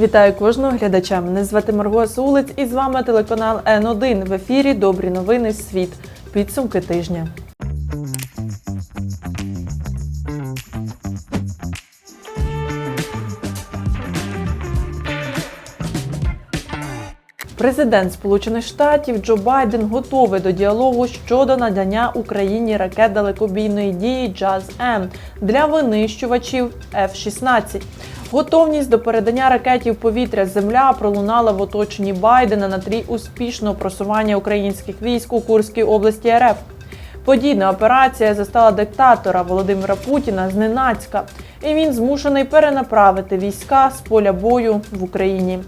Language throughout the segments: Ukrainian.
Вітаю кожного глядача. Мене звати Марго Сулиць і з вами телеканал Н1 в ефірі Добрі новини світ. Підсумки тижня. Президент Сполучених Штатів Джо Байден готовий до діалогу щодо надання Україні ракет далекобійної дії Джаз М для винищувачів F-16. Готовність до передання ракетів повітря Земля пролунала в оточенні Байдена на тлі успішного просування українських військ у Курській області РФ. Подібна операція застала диктатора Володимира Путіна зненацька, і він змушений перенаправити війська з поля бою в Україні.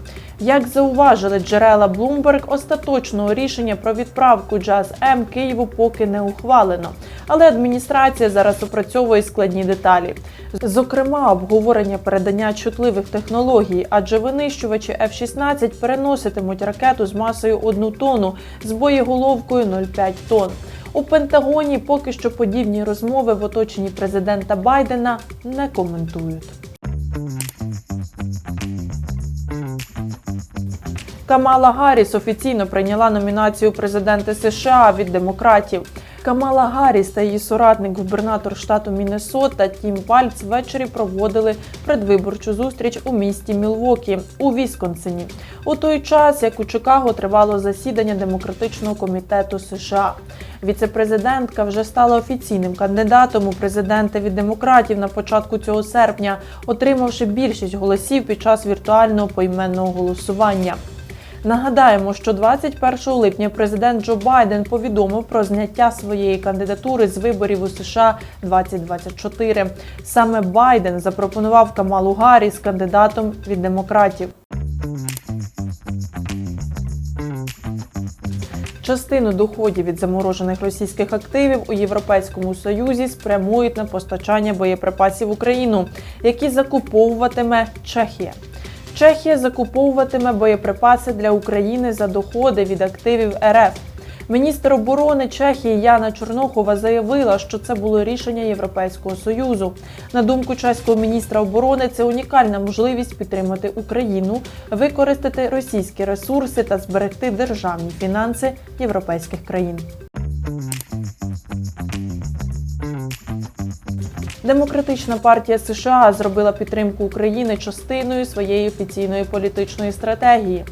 Як зауважили джерела Bloomberg, остаточного рішення про відправку Джаз М Києву поки не ухвалено, але адміністрація зараз опрацьовує складні деталі. Зокрема, обговорення передання чутливих технологій, адже винищувачі F-16 переноситимуть ракету з масою 1 тонну з боєголовкою 0,5 тонн. У Пентагоні поки що подібні розмови в оточенні президента Байдена не коментують. Камала Гарріс офіційно прийняла номінацію президента США від демократів. Камала Гарріс та її соратник, губернатор штату Міннесота Тім Вальц ввечері проводили предвиборчу зустріч у місті Мілвокі у Вісконсині. У той час, як у Чикаго тривало засідання демократичного комітету США. Віцепрезидентка вже стала офіційним кандидатом у президенти від демократів на початку цього серпня, отримавши більшість голосів під час віртуального поіменного голосування. Нагадаємо, що 21 липня президент Джо Байден повідомив про зняття своєї кандидатури з виборів у США 2024. Саме Байден запропонував Камалу Гарріс кандидатом від демократів. Частину доходів від заморожених російських активів у Європейському Союзі спрямують на постачання боєприпасів в Україну, які закуповуватиме Чехія. Чехія закуповуватиме боєприпаси для України за доходи від активів РФ. Міністр оборони Чехії Яна Чорнохова заявила, що це було рішення Європейського союзу. На думку чеського міністра оборони, це унікальна можливість підтримати Україну, використати російські ресурси та зберегти державні фінанси європейських країн. Демократична партія США зробила підтримку України частиною своєї офіційної політичної стратегії.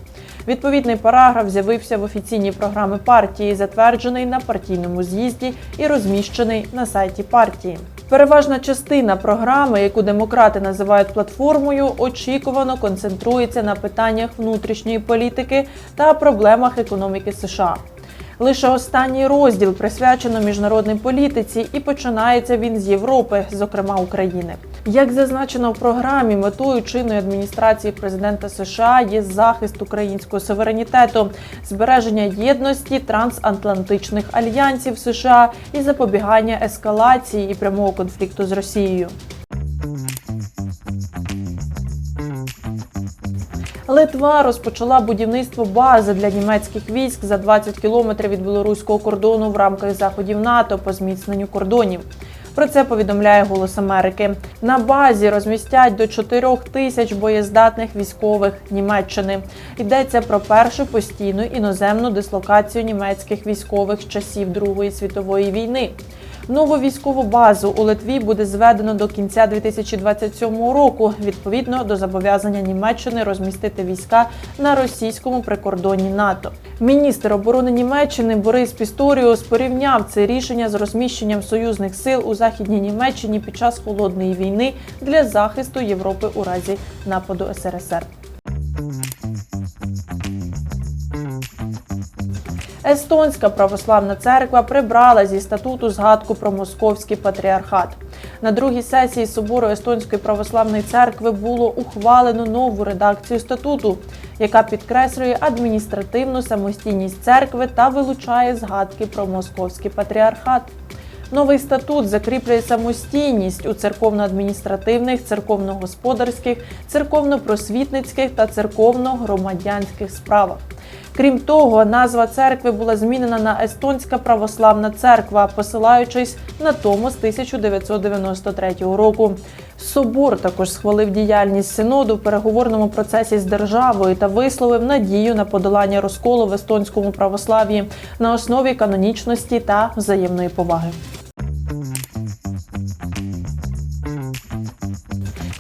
Відповідний параграф з'явився в офіційній програмі партії, затверджений на партійному з'їзді і розміщений на сайті партії. Переважна частина програми, яку демократи називають платформою, очікувано концентрується на питаннях внутрішньої політики та проблемах економіки США. Лише останній розділ присвячено міжнародній політиці, і починається він з Європи, зокрема України. Як зазначено в програмі, метою чинної адміністрації президента США є захист українського суверенітету, збереження єдності трансатлантичних альянсів США і запобігання ескалації і прямого конфлікту з Росією. Литва розпочала будівництво бази для німецьких військ за 20 кілометрів від білоруського кордону в рамках заходів НАТО по зміцненню кордонів. Про це повідомляє Голос Америки. На базі розмістять до 4 тисяч боєздатних військових Німеччини. Йдеться про першу постійну іноземну дислокацію німецьких військових з часів Другої світової війни. Нову військову базу у Литві буде зведено до кінця 2027 року, відповідно до зобов'язання Німеччини розмістити війська на російському прикордонні НАТО. Міністр оборони Німеччини Борис Пісторіус порівняв це рішення з розміщенням союзних сил у західній Німеччині під час холодної війни для захисту Європи у разі нападу СРСР. Естонська православна церква прибрала зі статуту згадку про московський патріархат. На другій сесії собору Естонської православної церкви було ухвалено нову редакцію статуту, яка підкреслює адміністративну самостійність церкви та вилучає згадки про московський патріархат. Новий статут закріплює самостійність у церковно-адміністративних, церковно-господарських, церковно-просвітницьких та церковно-громадянських справах. Крім того, назва церкви була змінена на Естонська православна церква, посилаючись на тому з 1993 року. Собор також схвалив діяльність синоду в переговорному процесі з державою та висловив надію на подолання розколу в естонському православ'ї на основі канонічності та взаємної поваги.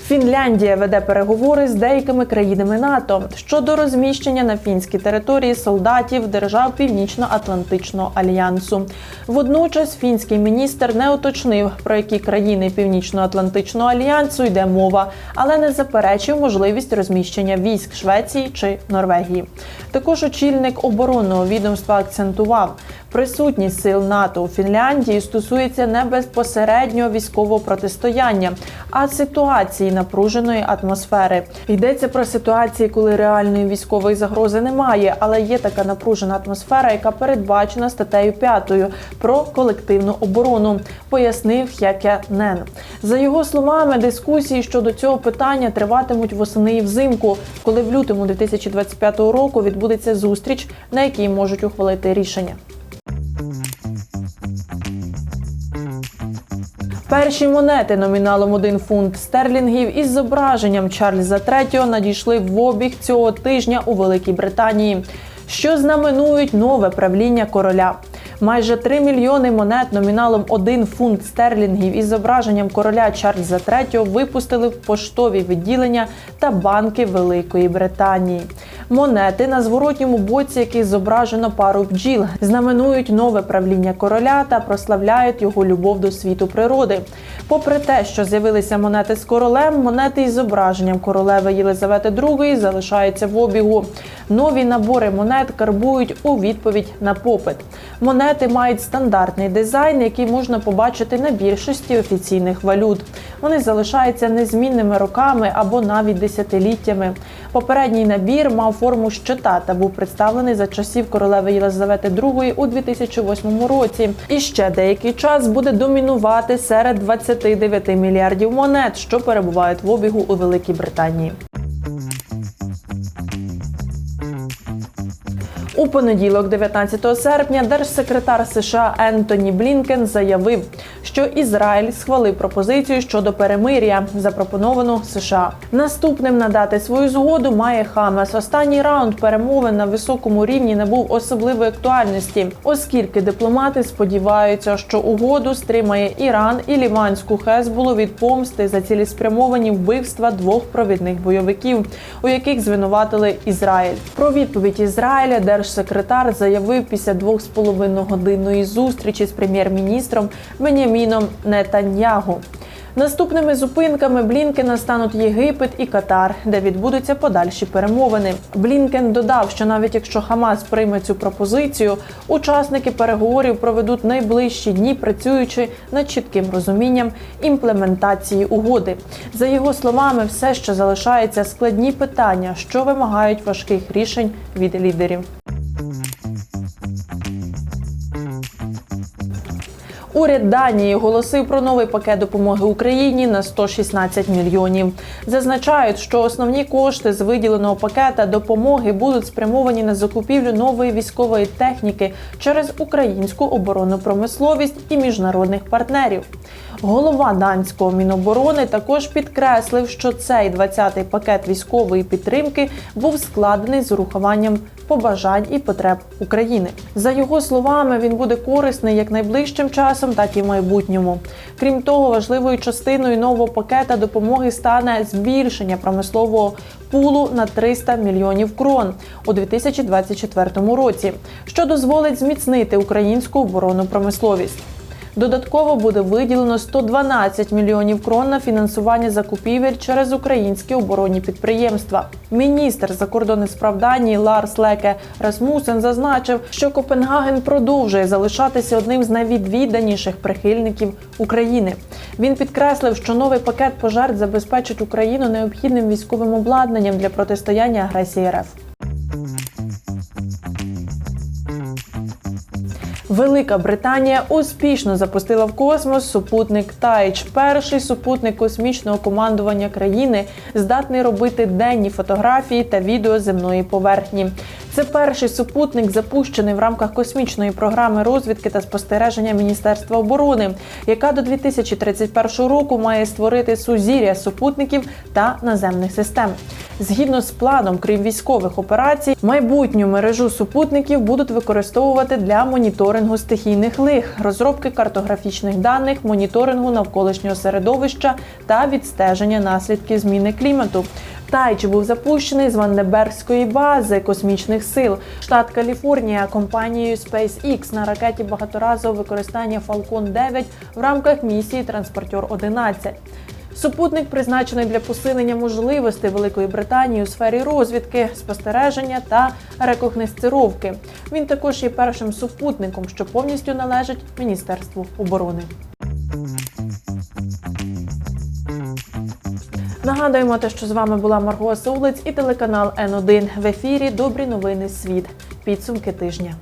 Фінляндія веде переговори з деякими країнами НАТО щодо розміщення на фінській території солдатів держав Північно-Атлантичного альянсу. Водночас фінський міністр не уточнив, про які країни Північно-Атлантичного альянсу йде мова, але не заперечив можливість розміщення військ Швеції чи Норвегії. Також очільник оборонного відомства акцентував, присутність сил НАТО у Фінляндії стосується не безпосереднього військового протистояння, а ситуації напруженої атмосфери. Йдеться про ситуації, коли реальної військової загрози немає, але є така напружена атмосфера, яка передбачена статтею 5 про колективну оборону, пояснив Хякянен. За його словами, дискусії щодо цього питання триватимуть восени і взимку, коли в лютому 2025 року відбудеться зустріч, на якій можуть ухвалити рішення. Перші монети номіналом 1 фунт стерлінгів із зображенням Чарльза III надійшли в обіг цього тижня у Великій Британії, що знаменують нове правління короля. Майже 3 мільйони монет номіналом 1 фунт стерлінгів із зображенням короля Чарльза III випустили в поштові відділення та банки Великої Британії. Монети на зворотньому боці, яких зображено пару бджіл, знаменують нове правління короля та прославляють його любов до світу природи. Попри те, що з'явилися монети з королем, монети із зображенням королеви Єлизавети II залишаються в обігу. Нові набори монет карбують у відповідь на попит. Монети мають стандартний дизайн, який можна побачити на більшості офіційних валют. Вони залишаються незмінними роками або навіть десятиліттями. Попередній набір мав форму щита та був представлений за часів королеви Єлизавети II у 2008 році. І ще деякий час буде домінувати серед 29 мільярдів монет, що перебувають в обігу у Великій Британії. У понеділок, 19 серпня, держсекретар США Ентоні Блінкен заявив, що Ізраїль схвалив пропозицію щодо перемир'я, запропоновану США. Наступним надати свою згоду має Хамас. Останній раунд перемовин на високому рівні не був особливої актуальності, оскільки дипломати сподіваються, що угоду стримає Іран і Ліванську Хезболу від помсти за цілеспрямовані вбивства двох провідних бойовиків, у яких звинуватили Ізраїль. Про відповідь Ізраїля держсекретар заявив після двох з половиною годинної зустрічі з прем'єр-міністром Беняміном Нетаньягу. Наступними зупинками Блінкена стануть Єгипет і Катар, де відбудуться подальші перемовини. Блінкен додав, що навіть якщо Хамас прийме цю пропозицію, учасники переговорів проведуть найближчі дні, працюючи над чітким розумінням імплементації угоди. За його словами, все, що залишається, складні питання, що вимагають важких рішень від лідерів. Уряд Данії оголосив про новий пакет допомоги Україні на 116 мільйонів. Зазначають, що основні кошти з виділеного пакета допомоги будуть спрямовані на закупівлю нової військової техніки через українську оборонну промисловість і міжнародних партнерів. Голова данського міноборони також підкреслив, що цей 20-й пакет військової підтримки був складений з урахуванням побажань і потреб України. За його словами, він буде корисний як найближчим часом, так і в майбутньому. Крім того, важливою частиною нового пакета допомоги стане збільшення промислового пулу на 300 мільйонів крон у 2024 році, що дозволить зміцнити українську оборонну промисловість. Додатково буде виділено 112 мільйонів крон на фінансування закупівель через українські оборонні підприємства. Міністр закордонних справ Данії Ларс Леке Расмусен зазначив, що Копенгаген продовжує залишатися одним з найвідвіданіших прихильників України. Він підкреслив, що новий пакет пожертв забезпечить Україну необхідним військовим обладнанням для протистояння агресії РФ. Велика Британія успішно запустила в космос супутник Тайч, перший супутник космічного командування країни, здатний робити денні фотографії та відео земної поверхні. Це перший супутник, запущений в рамках космічної програми розвідки та спостереження Міністерства оборони, яка до 2031 року має створити сузір'я супутників та наземних систем. Згідно з планом, крім військових операцій, майбутню мережу супутників будуть використовувати для моніторингу стихійних лих, розробки картографічних даних, моніторингу навколишнього середовища та відстеження наслідків зміни клімату. Тайч був запущений з Вандебергської бази космічних сил. Штат Каліфорнія компанією SpaceX на ракеті багаторазового використання Falcon 9 в рамках місії Транспортер 11 Супутник призначений для посилення можливостей Великої Британії у сфері розвідки, спостереження та рекогносцировки. Він також є першим супутником, що повністю належить Міністерству оборони. Нагадуємо те, що з вами була Марго Сулиць і телеканал Н1 в ефірі Добрі новини світ. Підсумки тижня.